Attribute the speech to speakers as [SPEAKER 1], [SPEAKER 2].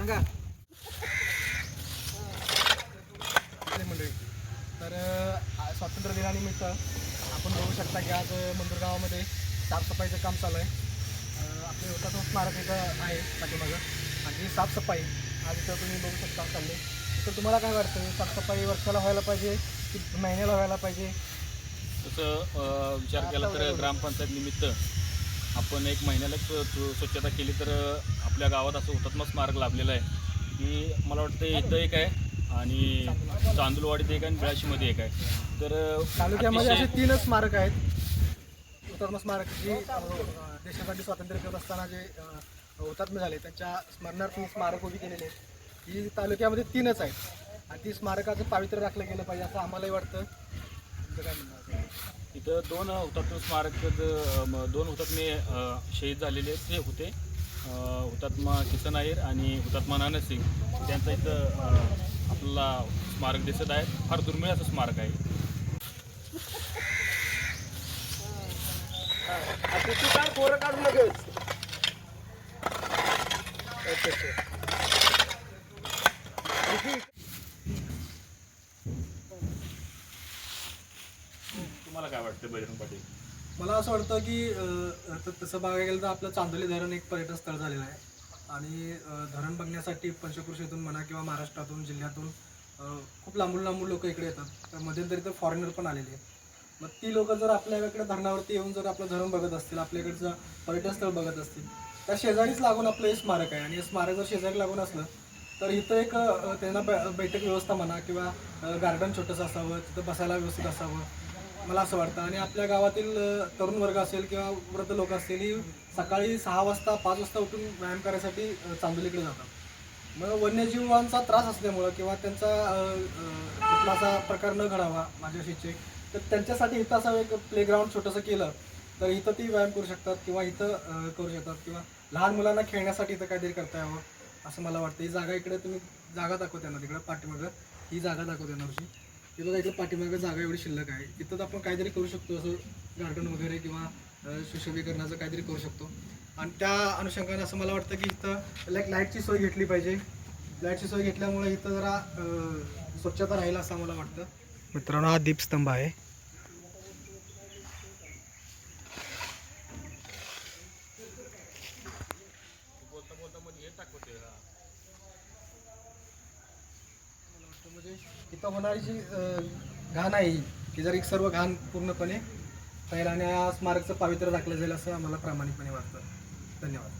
[SPEAKER 1] सांगा. मंडळी. तर स्वातंत्र्य दिनानिमित्त आपण बघू शकता की आज मंदूर गावामध्ये साफसफाईचं काम चालू आहे. आपले हुतात्मा स्मारक इथं आहे पाठीमागं. आणि ही साफसफाई आज इथं तुम्ही बघू शकता चालले तर तुम्हाला काय वाटतं साफसफाई वर्षाला व्हायला पाहिजे की महिन्याला व्हायला पाहिजे?
[SPEAKER 2] तसं विचार केला तर ग्रामपंचायत निमित्त आपण एक महिन्याला स्व- स्व- स्वच्छता केली तर आपल्या गावात असं हुतात्मा स्मारक लाभलेलं आहे. की मला वाटतं इथं एक आहे आणि चांदूलवाडीत एक आहे आणि बिळाशीमध्ये एक आहे. तर
[SPEAKER 1] तालुक्यामध्ये असे तीनच स्मारक आहेत. हुतात्मा स्मारक जी देशासाठी स्वातंत्र्य करत असताना जे हुतात्मे झाले त्यांच्या स्मरणार्थ स्मारक उभी केलेली आहेत. ही तालुक्यामध्ये तीनच आहेत. आणि ती स्मारकाचं पावित्र्य राखलं गेलं पाहिजे असं आम्हालाही वाटतं. काय म्हणणं
[SPEAKER 2] इथं दोन हुतात्मा स्मारक दोन हुतात्मे शहीद झालेले ते होते. हुतात्मा किसन अहिर आणि हुतात्मा नाना सिंग. त्यांचं इथं आपल्याला स्मारक दिसत आहे. फार दुर्मिळ असं स्मारक आहे. काय वाटतं बजरंग पाटील?
[SPEAKER 1] मला असं वाटतं की अ, तसं बघायला गेलं तर आपलं चांदोली धरण एक पर्यटन स्थळ झालेलं आहे. आणि धरण बघण्यासाठी पंचकृषीतून म्हणा किंवा महाराष्ट्रातून जिल्ह्यातून खूप लांबून लांबून लोक इकडे येतात. तर मध्यंतरी तर फॉरेनर पण आलेले आहेत. मग ती लोक जर आपल्याकडे धरणावरती येऊन जर आपलं धरण बघत असतील आपल्याकडचं पर्यटन स्थळ बघत असतील त्या शेजारीच लागून आपलं हे स्मारक आहे. आणि हे स्मारक जर शेजारी लागून असलं तर इथं एक त्यांना बै- बैठक व्यवस्था म्हणा किंवा गार्डन छोटंसं असावं तिथं बसायला व्यवस्थित असावं. मला असं वाटतं. आणि आपल्या गावातील तरुण वर्ग असेल किंवा वृद्ध लोक असतील ही सकाळी सहा वाजता पाच वाजता उठून व्यायाम करायसाठी चांदोलीकडे जातात. मग वन्यजीवांचा त्रास असल्यामुळं किंवा त्यांचा कुठला असा प्रकार न घडावा माझ्या अशी तर त्यांच्यासाठी इथं असं एक प्लेग्राऊंड छोटंसं केलं तर इथं ती व्यायाम करू शकतात किंवा इथं करू शकतात किंवा लहान मुलांना खेळण्यासाठी इथं काहीतरी करता यावं असं मला वाटतं. ही जागा इकडे तुम्ही जागा दाखवताना त्यांना तिकडं पाठीमागं. ही जागा दाखव त्यांना तिथं इथलं पाठीमागं जागा एवढी शिल्लक आहे. तिथं आपण काहीतरी करू शकतो असं गार्डन वगैरे किंवा सुशोभीकरणाचं काहीतरी करू शकतो. आणि त्या अनुषंगाने असं मला वाटतं की इथं लाईक लाईटची सोय घेतली पाहिजे. लाईटची सोय घेतल्यामुळे इथं जरा स्वच्छता राहील असं मला वाटतं. मित्रांनो हा दीपस्तंभ आहे.
[SPEAKER 2] बोलता बोलता मध्ये हे.
[SPEAKER 1] म्हणजे इथं होणारी जी घाण आहे ही जर एक सर्व घाण पूर्णपणे पहिला आणि या स्मारकचं पावित्र्य राखलं जाईल असं आम्हाला प्रामाणिकपणे वाटतं. धन्यवाद.